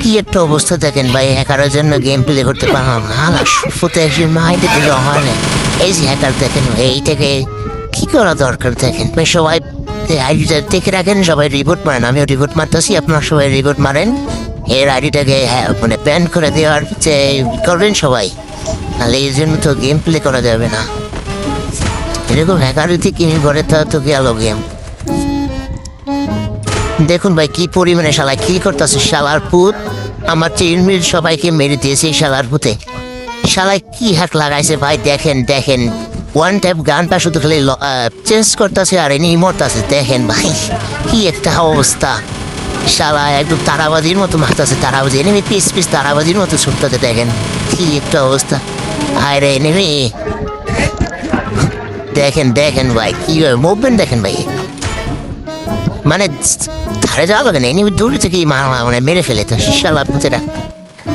কি একটা অবস্থা দেখেন ভাই হ্যাকারের জন্য গেম প্লে করতে পারলাম ফুটে এসে মাইন্ডে দিলে, হয় না। এই যে হ্যাকার দেখেন এই থেকে কি করা দরকার দেখেন? সবাই আইডিটা দেখে রাখেন, সবাই রিপোর্ট মারেন, আমিও রিপোর্ট মারতেছি, আপনারা সবাই রিপোর্ট মারেন। এর আইডিটাকে হ্যাঁ মানে ব্যান করে দেওয়ার যে করবেন সবাই। তাহলে এই জন্য তো গেম প্লে করা যাবে না। এরকম হ্যাকার যদি কিনে ঘরে তো গেল গেম দেখুন ভাই, কি পরিমাণে শালা কি করতেছে শালার পুত আমার চিরমির সবাইকে মেরে দিয়েছে শালার পুতে শালায় কি হাত লাগাইছে ভাই, দেখেন দেখেন। ওয়ান টাইপ গানটা শুধু খালি চেঞ্জ করতেছে আর এনি মরতেছে, দেখেন ভাই, কি একটা অবস্থা। শালা একদম তারাবাজির মতো মারতেছে, তারাবাজি এনেমি পিস পিস তারাবাজির মতো ছুটতেছে, দেখেন, কি একটা অবস্থা। হায় রে এনেমি দেখেন দেখেন ভাই, কি মুভমেন্ট দেখেন ভাই। মানে ধারে যাওয়া লাগে না। এমনি দূরে থেকেই মারা মানে মেরে ফেলে তো শালা পুতেরা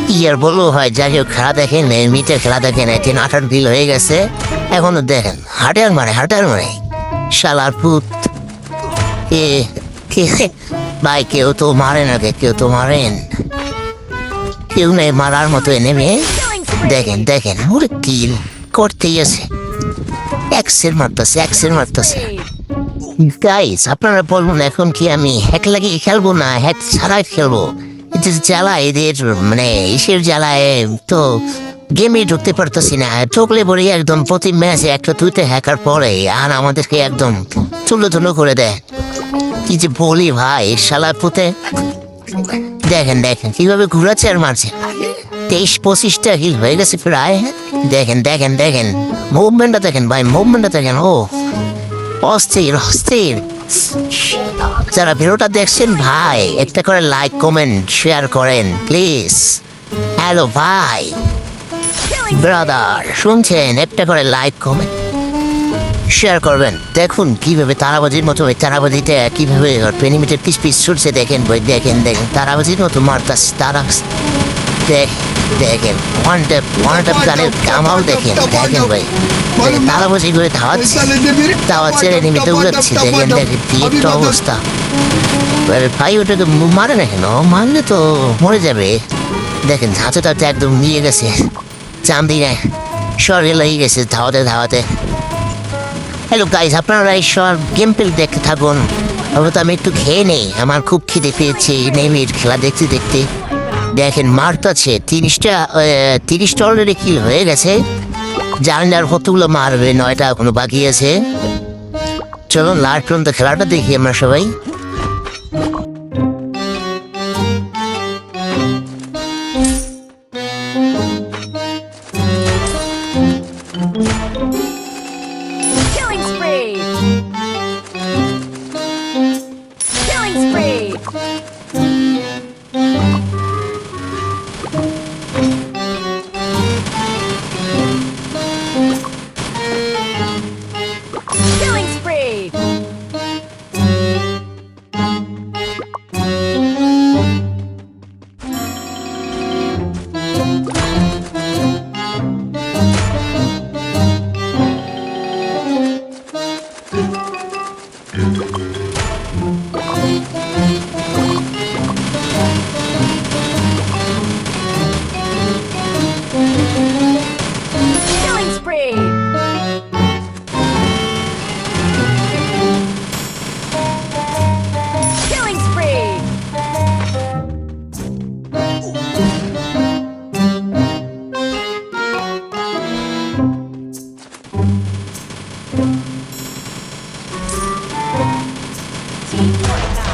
কি আর বলব হয়। যাই হোক, খেলা দেখেন মিটে খেলা দেখেন তিন আঠার বিল হয়ে গেছে। এখনও দেখেন, হাটে আর মারে, হাটে আর মারে। শালার পুত। কে ভাই, কেউ তো মারে না কেউ তো মারেন। কেউ নেই মারার মতো নেমে। দেখেন দেখেন, ওরে কি করতেই আছে। এক্সের মারতেছে এক্সের মারতেছে। গাইস আপনারা বলুন এখন কি আমি হ্যাক লাগিয়ে খেলব না হ্যাক ছাড়াই খেলব? এটা জ্বালা এদের মানে ইসের জ্বালায়, তো গেমে ঢুকতে পারতেছি না। ঢুকলে পরে একদম প্রতি ম্যাচে একটা তুইতে হ্যাকার পরে আর আমাদেরকে একদম তুলো তুলো করে দেয়। কি যে বলি ভাই, শালা পুঁতে। দেখেন দেখেন, কীভাবে ঘুরাচ্ছে আর মারছে। তেইশ পঁচিশটা হিল হয়ে গেছে প্রায় দেখেন দেখেন দেখেন। মুভমেন্টটা দেখেন ভাই মুভমেন্টটা দেখেন, ও। অস্থির অস্থির। যারা ভিডিওটা দেখছেন, ভাই, একটা করে লাইক কমেন্ট শেয়ার করেন প্লিজ হ্যালো ভাই। ব্রাদার শুনছেন? একটা করে লাইক কমেন্ট শেয়ার করবেন। দেখুন কীভাবে তারাবাজির মতো ওই তারাবাজিতে কীভাবে পেনিমিটার পিস পিস ছুটছে। দেখেন ভাই দেখেন দেখেন। তারাবাজির মতো মারতাস তারা দেখ দেখেন ওয়ান ট্যাপ ওয়ান ট্যাপ গানের কামাল দেখেন দেখেন ভাই। দেখেন তারাবাজি করে ধাওয়াচ্ছে তাওয়া ছেড়ে নিমিতে উড়াচ্ছে, দেখেন দেখেন, কি একটা অবস্থা। ভাই ওটা তো মারে না কেন? মারলে তো মরে যাবে। দেখেন ধাঁচটা তো একদম নিয়ে গেছে। চান্দি না শরীরে লেগে গেছে ধাওয়াতে ধাওয়াতে। হ্যালো গাইজ আপনারা এই সব গেম প্লে দেখতে থাকুন। তো আমি একটু খেয়ে নেই, আমার খুব খিদে পেয়েছে নেমির খেলা দেখতে দেখতে। দেখেন, মার্ক আছে, তিরিশটা তিরিশটা অলরেডি কিল হয়ে গেছে। জানেন আর কতগুলো মারবে, নয়টা এখনও বাকি আছে। চলুন লাস্ট পর্যন্ত খেলাটা দেখি আমরা সবাই। Killing spree! Right now.